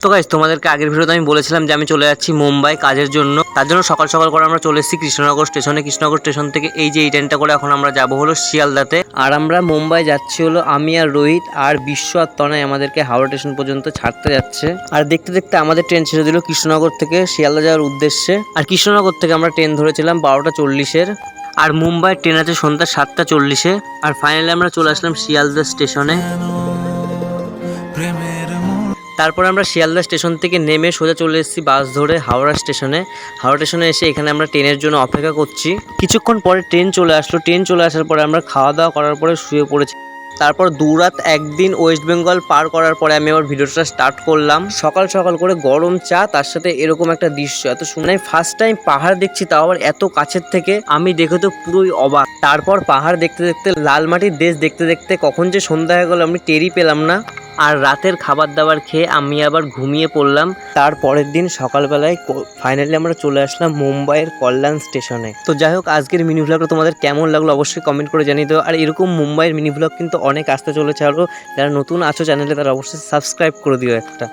তো গাইজ তোমাদেরকে আগের ভিডিওতে আমি বলেছিলাম যে আমি চলে যাচ্ছি মুম্বাই কাজের জন্য। তার জন্য সকাল সকাল করে আমরা চলে এসেছি কৃষ্ণনগর স্টেশনে কৃষ্ণনগর স্টেশন থেকে এই যে এই ট্রেনটা করে এখন আমরা যাব হলো শিয়ালদাতে। আর আমরা মুম্বাই যাচ্ছি হলো আমি আর রোহিত আর বিশ্ব আর তনয় আমাদেরকে হাওড়া স্টেশন পর্যন্ত ছাড়তে যাচ্ছে। আর দেখতে দেখতে আমাদের ট্রেন ছেড়ে দিল কৃষ্ণনগর থেকে শিয়ালদা যাওয়ার উদ্দেশ্যে। আর কৃষ্ণনগর থেকে আমরা ট্রেন ধরেছিলাম বারোটা চল্লিশের। আর মুম্বাইয়ের ট্রেন আছে সন্ধ্যা সাতটা চল্লিশে। আর ফাইনালি আমরা চলে আসলাম শিয়ালদা স্টেশনে তারপর আমরা শিয়ালদা স্টেশন থেকে নেমে সোজা চলে এসেছি বাস ধরে হাওড়া স্টেশনে। হাওড়া স্টেশনে এসে এখানে আমরা ট্রেনের জন্য অপেক্ষা করছি। কিছুক্ষণ পরে ট্রেন চলে আসলো। ট্রেন চলে আসার পরে আমরা খাওয়া দাওয়া করার পরে শুয়ে পড়েছি। তারপর দুরাত একদিন ওয়েস্ট বেঙ্গল পার করার পরে আমি আবার ভিডিওটা স্টার্ট করলাম। সকাল সকাল করে গরম চা, তার সাথে এরকম একটা দৃশ্য। এত সুন্দর। ফার্স্ট টাইম পাহাড় দেখছি, তাও আবার এত কাছের থেকে। আমি দেখে তো পুরোই অবাক। তারপর পাহাড় দেখতে দেখতে লাল মাটির দেশ দেখতে দেখতে কখন যে সন্ধ্যা হয়ে গেল, আমি টেরই পেলাম না। আর রাতের খাবার দাবার খেয়ে আমি আবার ঘুমিয়ে পড়লাম। তার পরের দিন সকালবেলায় ফাইনালি আমরা চলে আসলাম মুম্বাইয়ের কল্যাণ স্টেশনে। তো যাই হোক, আজকের মিনি ভ্লগটা তোমাদের কেমন লাগল অবশ্যই কমেন্ট করে জানিয়ে দেবো আর এরকম মুম্বাইয়ের মিনি ভ্লগ কিন্তু অনেক আসতে চলেছে আরও যারা নতুন আছো চ্যানেলে তারা অবশ্যই সাবস্ক্রাইব করে দিও একটা।